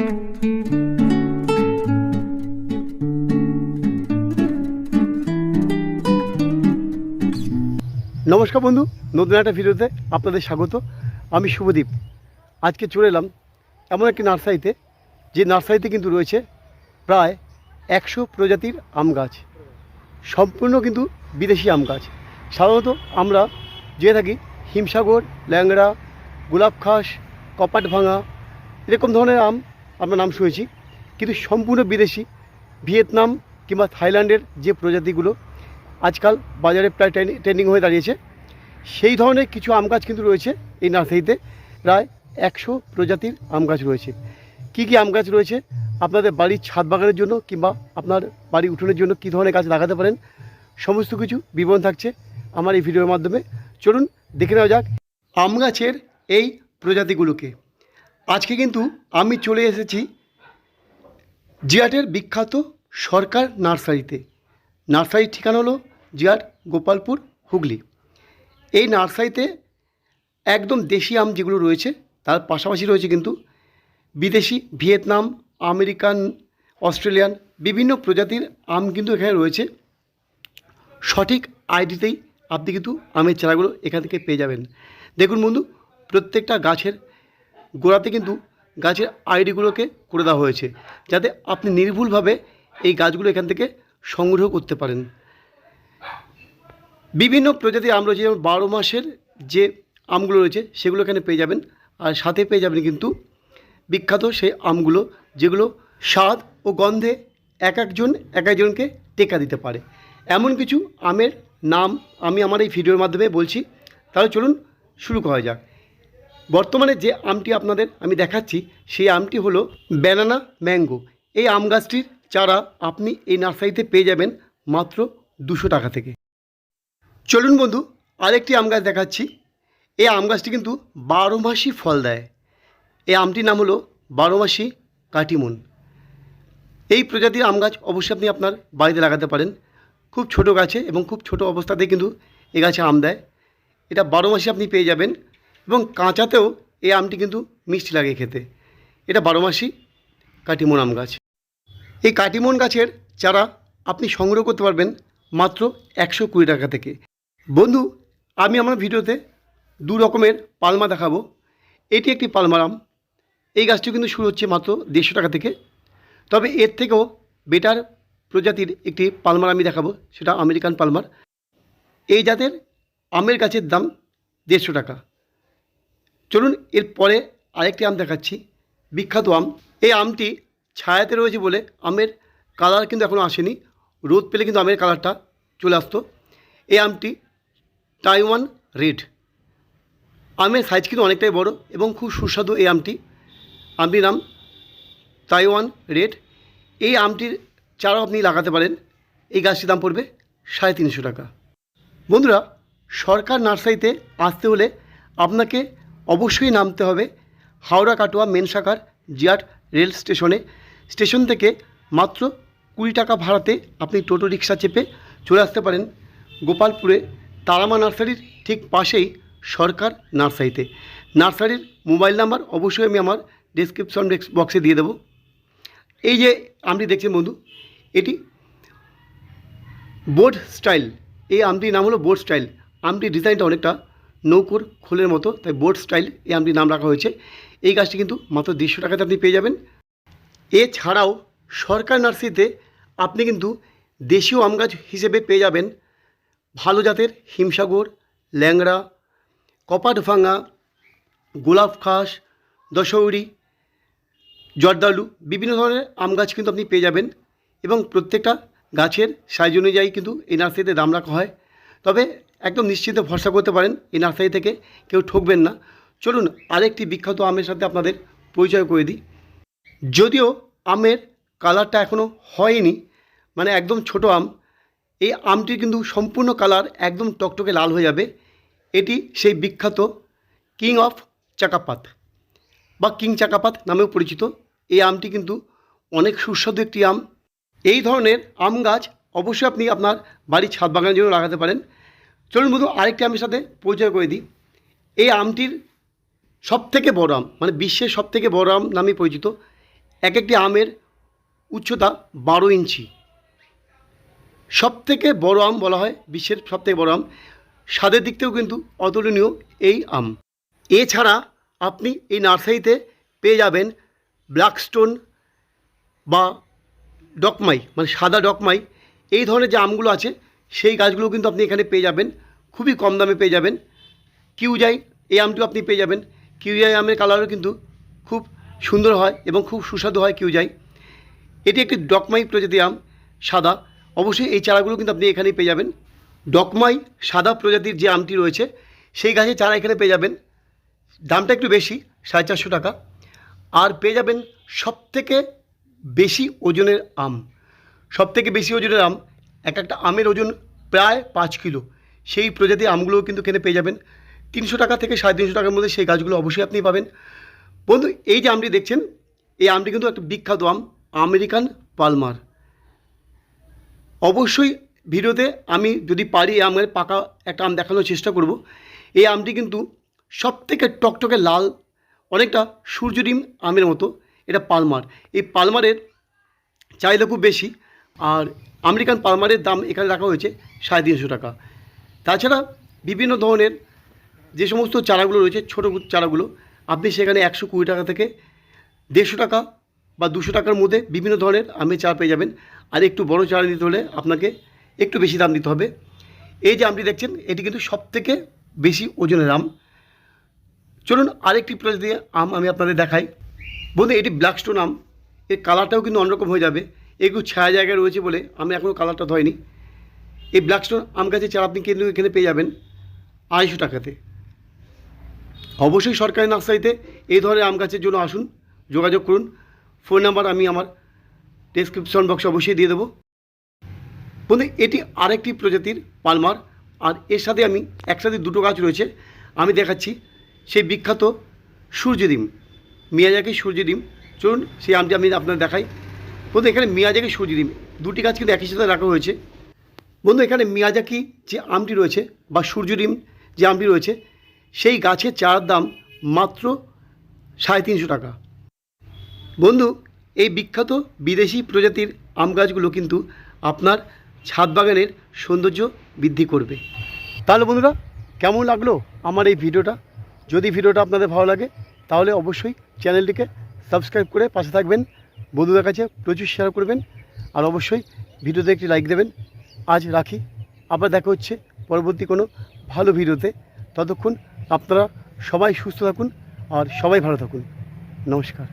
নমস্কার বন্ধু, নতুন একটা ভিডিওতে আপনাদের স্বাগত। আমি শুভদীপ। আজকে চলে এলাম এমন একটি নার্সারিতে, যে নার্সারিতে কিন্তু রয়েছে প্রায় একশো প্রজাতির আম গাছ। সম্পূর্ণ কিন্তু বিদেশি আম গাছ। সাধারণত আমরা যে থাকি হিমসাগর, ল্যাংড়া, গোলাপ খাস, কপাট ভাঙা, এরকম ধরনের আম আমরা নাম শুনেছি, কিন্তু সম্পূর্ণ বিদেশি, ভিয়েতনাম কিংবা থাইল্যান্ডের যে প্রজাতিগুলো আজকাল বাজারে প্রায় ট্রেনি- ট্রেন্ডিং হয়ে দাঁড়িয়েছে, সেই ধরনের কিছু আম গাছ কিন্তু রয়েছে এই নার্সারিতে। প্রায় একশো প্রজাতির আম গাছ রয়েছে। কী কী আম গাছ রয়েছে? আপনাদের বাড়ির ছাদ বাগানের জন্য কিংবা আপনার বাড়ি উঠোনের জন্য কী ধরনের গাছ লাগাতে পারেন? সমস্ত কিছু বিবরণ থাকছে আমার এই ভিডিওর মাধ্যমে। চলুন দেখে নেওয়া যাক আম গাছের এই প্রজাতিগুলোকে। আজকে কিন্তু আমি চলে এসেছি জিয়াটের বিখ্যাত সরকার নার্সারিতে। নার্সারির ঠিকানা হলো জিয়াট গোপালপুর হুগলি। এই নার্সারিতে একদম দেশি আম যেগুলো রয়েছে, তার পাশাপাশি রয়েছে কিন্তু বিদেশি ভিয়েতনাম, আমেরিকান, অস্ট্রেলিয়ান বিভিন্ন প্রজাতির আম কিন্তু এখানে রয়েছে। সঠিক আইডিতেই আপনি কিন্তু আমের চারাগুলো এখান থেকে পেয়ে যাবেন। দেখুন বন্ধু, প্রত্যেকটা গাছের গোড়াতে কিন্তু গাছের আইডিগুলোকে করে দেওয়া হয়েছে, যাতে আপনি নির্ভুলভাবে এই গাছগুলো এখান থেকে সংগ্রহ করতে পারেন। বিভিন্ন প্রজাতির আম রয়েছে, যেমন বারো মাসের যে আমগুলো রয়েছে, সেগুলো এখানে পেয়ে যাবেন। আর সাথে পেয়ে যাবেন কিন্তু বিখ্যাত সেই আমগুলো, যেগুলো স্বাদ ও গন্ধে এক একজন, এক একজনকে টেকা দিতে পারে। এমন কিছু আমের নাম আমি আমার এই ভিডিওর মাধ্যমে বলছি। তাহলে চলুন শুরু করা যাক। বর্তমানে যে আমটি আপনাদের আমি দেখাচ্ছি, সেই আমটি হলো ব্যানানা ম্যাঙ্গো এই আম গাছটির চারা আপনি এই নার্সারিতে পেয়ে যাবেন মাত্র দুশো টাকা থেকে। চলুন বন্ধু, আরেকটি আম গাছ দেখাচ্ছি। এই আম গাছটি কিন্তু বারো মাসই ফল দেয়। এই আমটির নাম হলো বারো মাসি কাটিমন। এই প্রজাতির আম গাছ অবশ্যই আপনি আপনার বাড়িতে লাগাতে পারেন। খুব ছোট গাছে এবং খুব ছোট অবস্থাতেই কিন্তু এই গাছে আম দেয়। এটা বারো মাসে আপনি পেয়ে যাবেন। এবং কাঁচাতেও এই আমটি কিন্তু মিষ্টি লাগে খেতে। এটা বারো মাসি কাটিমন আম গাছ। এই কাটিমন গাছের চারা আপনি সংগ্রহ করতে পারবেন মাত্র একশো কুড়ি টাকা থেকে। বন্ধু, আমি আমার ভিডিওতে দু রকমের পালমা দেখাবো। এটি একটি পালমার আম। এই গাছটি কিন্তু শুরু হচ্ছে মাত্র দেড়শো টাকা থেকে। তবে এর থেকেও বেটার প্রজাতির একটি পালমার আমি দেখাবো, সেটা আমেরিকান পালমার। এই জাতের আমের গাছের দাম দেড়শো টাকা। চলুন এরপরে আরেকটি আম দেখাচ্ছি। বিখ্যাত আম। এই আমটি ছায়াতে রয়েছে বলে আমের কালার কিন্তু এখনও আসেনি। রোদ পেলে কিন্তু আমের কালারটা চলে আসতো। এই আমটি টাইওয়ান রেড আমের সাইজ কিন্তু অনেকটাই বড় এবং খুব সুস্বাদু এই আমটি। আমটির নাম তাইওয়ান রেড এই আমটির চারাও আপনি লাগাতে পারেন। এই গাছটির দাম পড়বে সাড়ে তিনশো টাকা। বন্ধুরা, সরকার নার্সারিতে আসতে হলে আপনাকে অবশ্যই নামতে হবে হাওড়া কাটোয়া মেন শাখার জিয়ার রেল স্টেশনে। স্টেশন থেকে মাত্র কুড়ি টাকা ভাড়াতে আপনি টোটো রিক্সা চেপে চলে আসতে পারেন গোপালপুরে তারামা নার্সারির ঠিক পাশেই সরকার নার্সারিতে। নার্সারির মোবাইল নাম্বার অবশ্যই আমি আমার ডিসক্রিপশন বক্সে দিয়ে দেবো। এই যে আমটি দেখছেন বন্ধু, এটি বোর্ড স্টাইল। এই আমটির নাম হলো বোর্ড স্টাইল। আমটির ডিজাইনটা অনেকটা নৌকোর খোলের মতো, তাই বোর্ড স্টাইল এই আমটির নাম রাখা হয়েছে। এই গাছটি কিন্তু মাত্র দেড়শো টাকাতে আপনি পেয়ে যাবেন। এছাড়াও সরকার নার্সারিতে আপনি কিন্তু দেশীয় আম গাছ হিসেবে পেয়ে যাবেন। ভালো জাতের হিমসাগর, ল্যাংড়া, কপাট ভাঙা, গোলাপ খাস দশৌরি জর্দালু, বিভিন্ন ধরনের আম গাছ কিন্তু আপনি পেয়ে যাবেন এবং প্রত্যেকটা গাছের সাইজ অনুযায়ী কিন্তু এই নার্সারিতে দাম রাখা হয়। তবে একদম নিশ্চিত ভরসা করতে পারেন এই নার্সারি থেকে, কেউ ঠকবেন না। চলুন আরেকটি বিখ্যাত আমের সাথে আপনাদের পরিচয় করে দিই। যদিও আমের কালারটা এখনও হয়নি মানে একদম ছোট আম, এই আমটির কিন্তু সম্পূর্ণ কালার একদম টকটকে লাল হয়ে যাবে। এটি সেই বিখ্যাত কিং অফ চাকাপাত, বা কিং চাকাপাত নামেও পরিচিত। এই আমটি কিন্তু অনেক সুস্বাদু একটি আম। এই ধরনের আম গাছ অবশ্যই আপনি আপনার বাড়ির ছাদ বাগানের জন্য লাগাতে পারেন। চলুন বন্ধু, আরেকটি আমের সাথে পরিচয় করে দিই। এই আমটির সব থেকে বড় আম মানে বিশ্বের সব থেকে বড় আম নামে পরিচিত। এক একটি আমের উচ্চতা বারো ইঞ্চি। সব থেকে বড় আম বলা হয়, বিশ্বের সব থেকে বড় আম। স্বাদের দিক থেকেও কিন্তু অতুলনীয় এই আম। এছাড়া আপনি এই নার্সারিতে পেয়ে যাবেন ব্ল্যাকস্টোন বা ডকমাই মানে সাদা ডকমাই। এই ধরনের যে আমগুলো আছে সেই গাছগুলো কিন্তু আপনি এখানে পেয়ে যাবেন। খুবই কম দামে পেয়ে যাবেন। কিউজাই এই আমটিও আপনি পেয়ে যাবেন। কিউজাই আমের কালারও কিন্তু খুব সুন্দর হয় এবং খুব সুস্বাদু হয় কিউজাই। এটি একটি ডকমাই প্রজাতির আম, সাদা। অবশ্যই এই চারাগুলো কিন্তু আপনি এখানেই পেয়ে যাবেন। ডকমাই সাদা প্রজাতির যে আমটি রয়েছে, সেই গাছের চারা এখানে পেয়ে যাবেন। দামটা একটু বেশি, সাড়ে চারশো টাকা। আর পেয়ে যাবেন সবথেকে বেশি ওজনের আম। সবথেকে বেশি ওজনের আম এক একটা আমের ওজন প্রায় পাঁচ কিলো। সেই প্রজাতির আমগুলোও কিন্তু এখানে পেয়ে যাবেন। তিনশো টাকা থেকে সাড়ে তিনশো টাকার মধ্যে সেই গাছগুলো অবশ্যই আপনি পাবেন। বন্ধু, এই যে আমটি দেখছেন, এই আমটি কিন্তু একটা বিখ্যাত আম, আমেরিকান পালমার। অবশ্যই ভিডিওতে আমি যদি পারি এই আমের পাকা একটা আম দেখানোর চেষ্টা করব। এই আমটি কিন্তু সব থেকে টকটকে লাল, অনেকটা সূর্যডিম আমের মতো। এটা পালমার। এই পালমারের চাহিদা খুব বেশি। আর আমেরিকান পালমারের দাম এখানে রাখা হয়েছে সাড়ে তিনশো টাকা। তাছাড়া বিভিন্ন ধরনের যে সমস্ত চারাগুলো রয়েছে, ছোটো চারাগুলো, আপনি সেখানে একশো কুড়ি টাকা থেকে দেড়শো টাকা বা দুশো টাকার মধ্যে বিভিন্ন ধরনের আমের চারা পেয়ে যাবেন। আর একটু বড় চারা নিতে হলে আপনাকে একটু বেশি দাম দিতে হবে। এই যে আমটি দেখছেন, এটি কিন্তু সব থেকে বেশি ওজনের আম। চলুন আরেকটি প্রজাতির আম আমি আপনাদের দেখাই। বন্ধু, এটি ব্ল্যাক ব্ল্যাকস্টোন আম। এর কালারটাও কিন্তু অন্যরকম হয়ে যাবে। একটু ছায়া জায়গায় রয়েছে বলে আমি এখনও কালারটা ধয়নি এই ব্ল্যাক ব্ল্যাকস্টোন আম গাছের চারা আপনি কিন্তু এখানে পেয়ে যাবেন আড়াইশো টাকাতে। অবশ্যই সরকারি নার্সারিতে এই ধরনের আম গাছের জন্য আসুন, যোগাযোগ করুন। ফোন নাম্বার আমি আমার ডেসক্রিপশন বক্সে অবশ্যই দিয়ে দেবো। বন্ধু, এটি আরেকটি প্রজাতির পালমার আর এর সাথে আমি একসাথে দুটো গাছ রয়েছে। আমি দেখাচ্ছি সেই বিখ্যাত সূর্যডিম মিয়াজাকি সূর্যডিম চলুন সেই আমটি আমি আপনার দেখাই। বন্ধু, এখানে মিয়াজাকি সূর্যডিম দুটি গাছ কিন্তু একই সাথে রাখা হয়েছে। বন্ধু, এখানে মিয়াজাকি যে আমটি রয়েছে বা সূর্যডিম যে আমটি রয়েছে, সেই গাছের চারার দাম মাত্র সাড়ে তিনশো টাকা। বন্ধু, এই বিখ্যাত বিদেশি প্রজাতির আম গাছগুলো কিন্তু আপনার ছাদ বাগানের সৌন্দর্য বৃদ্ধি করবে। তাহলে বন্ধুরা, কেমন লাগল আমার এই ভিডিওটা? যদি ভিডিওটা আপনাদের ভালো লাগে, তাহলে অবশ্যই চ্যানেলটিকে সাবস্ক্রাইব করে পাশে থাকবেন। বন্ধুদের কাছে প্রচুর শেয়ার করবেন আর অবশ্যই ভিডিওতে একটি লাইক দেবেন। আজ রাখি। আবার দেখা হচ্ছে পরবর্তী কোনো ভালো ভিডিওতে। ততক্ষণ আপনারা সবাই সুস্থ থাকুন আর সবাই ভালো থাকুন। নমস্কার।